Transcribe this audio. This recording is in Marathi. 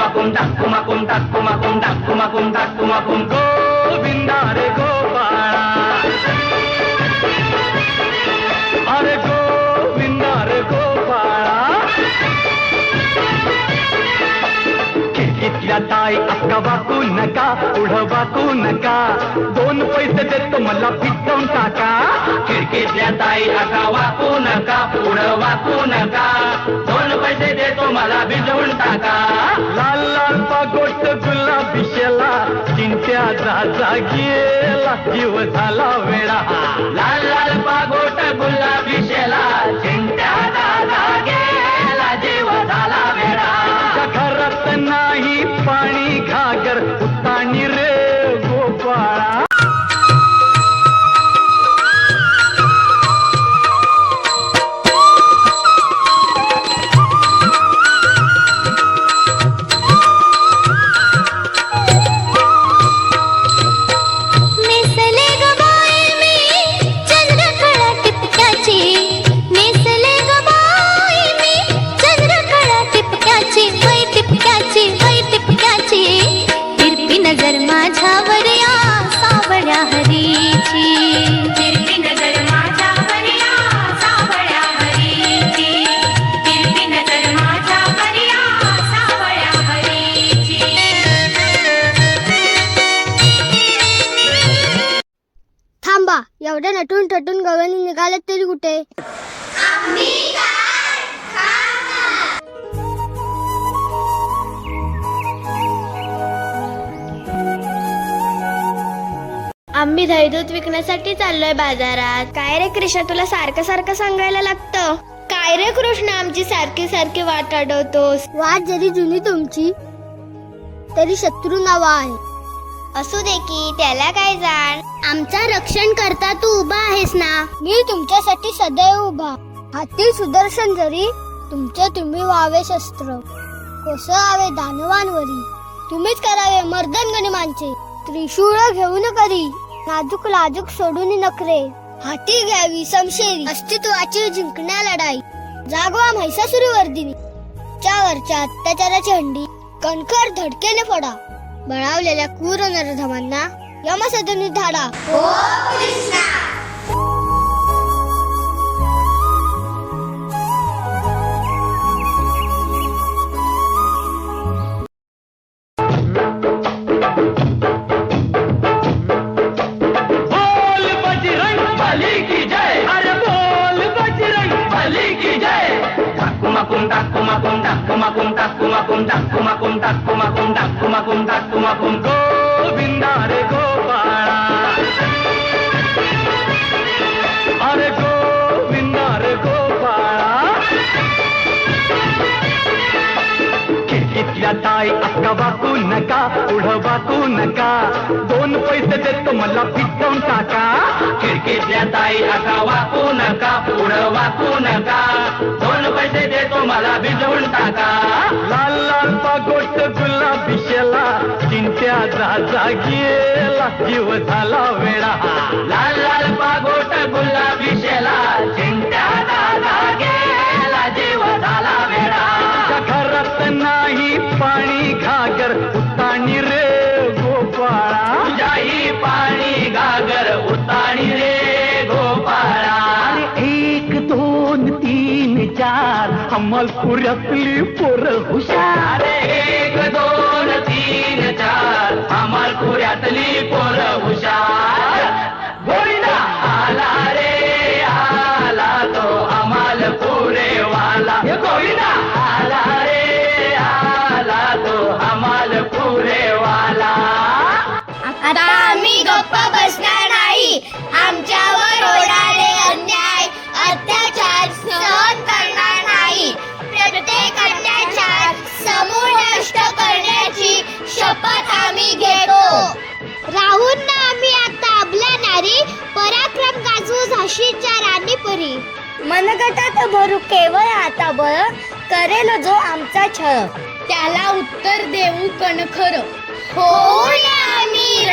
कुमाकुम टाक कुमाकुम टाक कुमाकुम टाक कुमाकुम टाक कुमाकुम गोविंदा रे गोपाळा। अरे ताई अक्का वाकू नका पुढं वाकू नका। दोन पैसे देतो मला फिटवून टाका। खिडकीतल्या ताई अक्का वाकू नका पुढं वाकू नका। दोन पैसे देतो मला भिजवून टाका. लाल लाल पागोट गुलाबी शेला चिंत्या जा गेला जीव झाला वेळा लाल लाल पागोट गुलाबी शेला थांबा एवढ्या नटून ठटून गगनी निघालेत तरी कुठे? आम्ही दहीदूध विकण्यासाठी चाललोय बाजारात. काय रे कृष्णा तुला सारखं सारखं सांगायला लागतं? काय रे कृष्ण आमची सारखी सारखी वाट अडवतोस? वाट जरी जुनी तुमची तरी शत्रू नवा आहे. असू दे की त्याला काय जाण? आमचा रक्षण करता तू उभा आहेस ना? मी तुमच्यासाठी सदैव उभा. हाती सुदर्शन जरी तुमचे तुम्ही व्हावे शस्त्र. कोसळावे दानवांवरी. तुम्हीच करावे मर्दन गणिमांचे. त्रिशूळ घेऊन करी. नाजूक लाजूक सोडून नखरे. हाती घ्यावी समशेरी. अस्तित्वाची जिंकण्या लढाई. जागवा म्हैसासुरी वर्दिनी वरच्या अत्याचाराची हंडी. कणखर धडकेने फडा. बळावलेल्या क्रूर नरधमांना यमसदनी धाडा. बोल बजरंग बली की जय। अरे बोल बजरंग बली की जय कुमाकुम टाक कुमाकुम टाक कुमाकुम टाक कुमाकुम टाक कुमाकुम टाक कुमाकुम टाक कुमाकुम टाक कुमाकुम गोविंदा रे गोपाळा अरे गोविंदा रे गोपाळा खिडकीतल्या ताई अक्का वाकू नका पुढं वाकू नका दोन पैसे देतो मला फिटवून टाका खिडकीतल्या ताई अक्का वाकू चिंत्या जा गेला. जीव झाला वेळा लाल लाल पागोट गुलाबी शेला. चिंत्या जा गेला. जीव झाला वेळा त्या घरात नाही पाणी घागर. उताणी रे गोपाळा. जाई पाणी घागर. उताणी रे गोपाळा. एक दोन तीन चार. अमलपुऱ्यातली पोर हुशार. एक दोन तीन अमलपुऱ्यातली पोर हुशार. गोविंदा आला रे आला तो अमाल पुरे वाला हे गोविंदा आला रे आला तो अमाल पुरे वाला आता आम्ही गप्पा बसणार नाही. आमच्यावर ओढा परी मनगटात भरू केवळ आता बळ करेल जो आमचा छळ. त्याला उत्तर देऊ कणखर. होऊया आम्ही